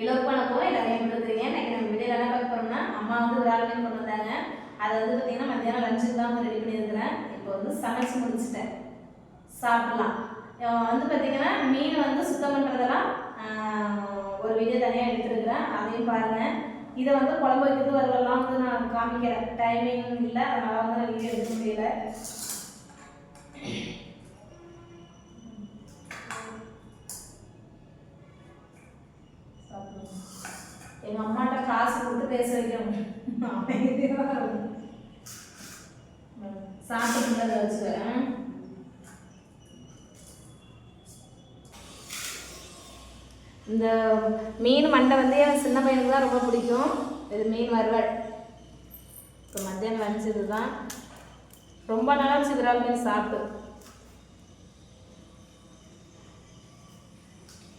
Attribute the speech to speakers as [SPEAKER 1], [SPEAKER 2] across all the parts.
[SPEAKER 1] இலவப்பணக்கும் எல்லாரையும் கொடுத்துருக்கீங்க இன்னைக்கு நம்ம வீடியோ என்ன பார்க்க போறோம்னா அம்மா வந்து ஒரு ஆளுமே கொண்டு வந்தாங்க அதை வந்து பார்த்தீங்கன்னா மத்தியானம் லஞ்சுக்கு தான் வந்து ரெடி பண்ணியிருக்கிறேன். இப்போ வந்து சமைச்சு முடிச்சிட்டேன். சாப்பிடலாம். வந்து பார்த்தீங்கன்னா மீன் வந்து சுத்தம் பண்ணுறதெல்லாம் ஒரு வீடியோ தனியாக எடுத்துருக்குறேன். அதையும் பாருங்கள் இதை வந்து குழம்பு வைக்கிறது வரலாம் வந்து நான் காமிக்கிறேன் டைமிங் இல்லை. அதனால வந்து நான் வீடியோ எடுக்க முடியல. எங்க அம்மாட்ட காசு கொடுத்து பேச வைக்கணும். சாப்பிட்டு இருக்கணும். சாப்பிட்டு வச்சுக்கிறேன் இந்த மீன் மண்டை வந்து என் சின்ன பையனுக்கு தான் ரொம்ப பிடிக்கும். இது மீன் வறுவல். இப்போ மத்தியானம் லஞ்ச் இதுதான் ரொம்ப நாளாக இருந்துச்சு விரால் மீன் சாப்பிட்டு.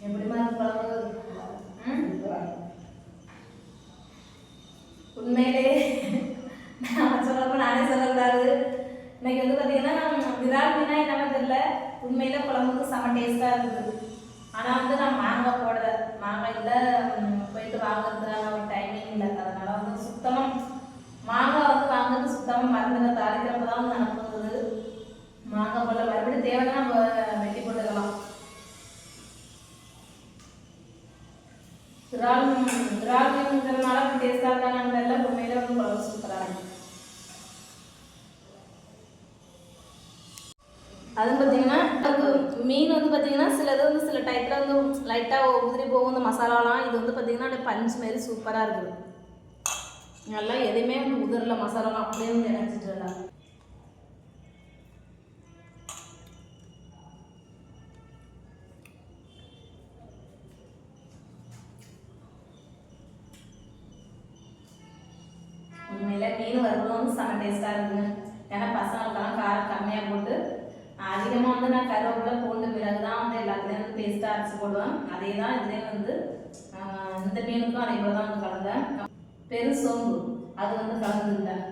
[SPEAKER 1] எப்படிமா இருக்கு குழம்பு ம்? உண்மையிலே நான் சொல்லப்போ நானே சொல்லக்கூடாது. இன்னைக்கு வந்து பார்த்தீங்கன்னா விரால் மீனா என்னன்னு தெரியல. உண்மையில குழம்புக்கு செம டேஸ்ட்டாக இருந்தது. ஆனால் வந்து நான் மாங்காய் போடல. மாங்காய் இல்லை போயிட்டு வாங்குறதுக்கான ஒரு டைமிங் இல்லை. அதனால வந்து சுத்தமாக மாங்காய் வந்து வாங்குறது சுத்தமாக மறந்துட தாளிக்கிறப்ப தான் வந்து நடக்குது மாங்காய் போடல. மறுபடியும் தேவைன்னா நம்ம வெட்டி போட்டுக்கலாம். விரால் விரால் மீனுங்கிறதுனால அப்படி டேஸ்ட்டாக வந்து குழம்பு சூப்பராக அது பார்த்தீங்கன்னா அது மீன் வந்து பார்த்தீங்கன்னா சிலது வந்து சில டைப்பில் வந்து லைட்டாக உதிரி போகும். இந்த மசாலாலாம் இது வந்து பார்த்தீங்கன்னா அப்படியே பஞ்சு மாரி சூப்பராக இருக்குது. நல்லா எதுவுமே வந்து உதிரல மசாலாலாம் அப்படியே வந்து இணைச்சிட்டு மீன் வந்து செம்ம டேஸ்ட்டாக இருக்குங்க. ஏன்னா பசங்களுக்கெல்லாம் காரம் கம்மியாக போட்டு அதிகமாக வந்து நான் கருவேப்பிலை பூண்டு மிளகு தான் வந்து எல்லாத்துலேயும் வந்து பேஸ்ட்டாக அரைச்சி போடுவேன். அதே தான் இதுலேயும் வந்து இந்த மீனுக்கும் அதே போல் தான் வந்து கலந்தேன். பெரு சோம்பு அது வந்து கலந்துருந்தேன்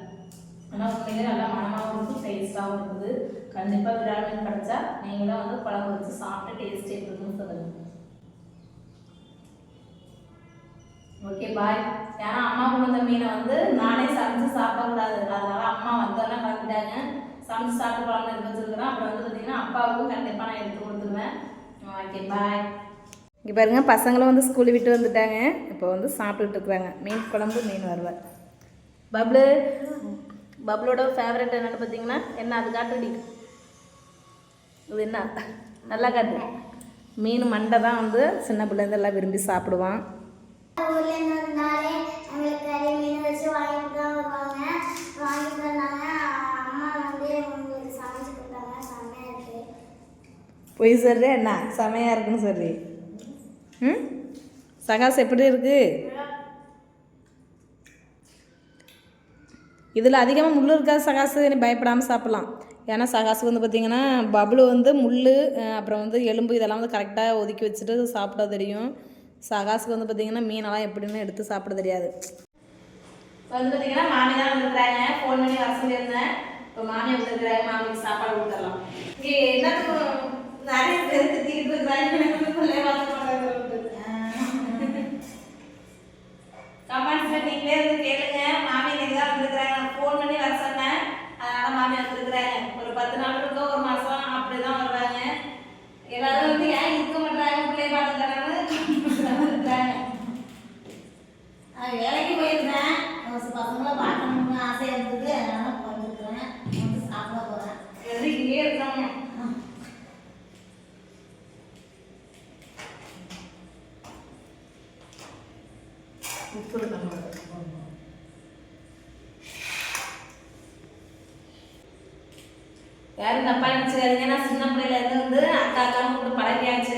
[SPEAKER 1] ஆனால் உண்மையிலே நல்லா மனமாகவும் இருக்கும் டேஸ்ட்டாகவும் இருக்குது. கண்டிப்பாக விரால் மீன் கிடச்சா நீங்களும் வந்து குழம்பு வச்சு சாப்பிட்டு டேஸ்ட் எப்படி இருக்குன்னு சொல்லுங்கள் ஓகே பாய் ஏன்னா அம்மா கொண்டு வந்த மீனை வந்து நானே சமைச்சு சாப்பிடக்கூடாது. அதனால அம்மா வந்தோடனே கலந்துட்டாங்க. சமைச்சு சாப்பிட்டு குழம்பு எடுத்து வச்சிருக்கிறேன் அப்புறம் வந்து பார்த்தீங்கன்னா அப்பாவுக்கும் கண்டிப்பாக நான் எடுத்து கொடுத்துருவேன். ஓகே பாய் இங்கே பாருங்க பசங்களும் வந்து ஸ்கூல் விட்டு வந்துட்டாங்க. இப்போ வந்து சாப்பிட்டுட்டு இருக்கிறாங்க மீன் குழம்பு மீன் வருவார் பப்ளு பப்ளோட ஃபேவரட் என்னென்னு பார்த்தீங்கன்னா என்ன? அது காட்டுடி. இது என்ன? நல்லா காட்டு. மீன் மண்டை தான் வந்து சின்ன பிள்ளைங்க எல்லாம் விரும்பி சாப்பிடுவான்.
[SPEAKER 2] ஊர்லேருந்து வந்தாலே எங்களுக்கு கறி மீன் வச்சு வாங்கிட்டு தான் வருவாங்க. வாங்கிட்டு வந்தாங்க. அம்மா வந்து உங்களுக்கு சமைச்சு கொடுத்தாங்க. செம்மையாக இருக்கு.
[SPEAKER 1] பொய் சொல்கிறே என்ன? செமையாக இருக்குன்னு சொல்லி. ம்? சகாஸ் எப்படி இருக்கு? இதில் அதிகமாக முள் இருக்காது சகாசு நீ பயப்படாமல் சாப்பிட்லாம். ஏன்னா சகாசு வந்து பார்த்திங்கன்னா பபுளு வந்து முள் அப்புறம் வந்து எலும்பு இதெல்லாம் வந்து கரெக்டாக ஒதுக்கி வச்சுட்டு சாப்பிட தெரியும். சகாசுக்கு வந்து பார்த்திங்கன்னா மீனெல்லாம் எப்படின்னு எடுத்து சாப்பிட தெரியாது. வந்து பார்த்தீங்கன்னா மாமி தான் வந்துருக்காங்க ஃபோன் பண்ணி வர சொல்லியிருந்தேன். இப்போ மாமி வந்துருக்குறாங்க. மாமிக்கு சாப்பாடு கொடுத்துடலாம். இங்கே எல்லாத்துக்கும் நிறைய பேர் திட்டிகிட்டு இருக்கிறாங்க பிள்ளைய பார்த்து கமெண்ட்ஸில் நீங்களே வந்து கேளுங்க மாமி இன்னைக்கு தான் வந்துருக்குறாங்க ஃபோன் பண்ணி வர சொன்னேன் அதனால மாமி வந்துருக்குறாங்க ஒரு பத்து நாள் இருக்கோ ஒரு மாதம் அப்படி தான் வருவாங்க எல்லாரும் வந்து ஏன் இருக்க மாட்டாங்க பிள்ளைய பார்த்து தராங்கன்னு இருக்கிறாங்க
[SPEAKER 2] நான் வேலைக்கு போயிருந்தேன். பசங்களை பார்க்கணும்னு ஆசையாக இருந்தது. அதனால போயிருக்கிறேன் வந்து சாப்பிட போகிறேன்
[SPEAKER 1] எது இங்கேயே இருக்காங்க யாரும் தப்பா நினச்சிக்காதீங்க நான் சின்ன பிள்ளையில இருந்து வந்து அக்கா அக்காவும் கூப்பிட்டு பழகியாச்சு.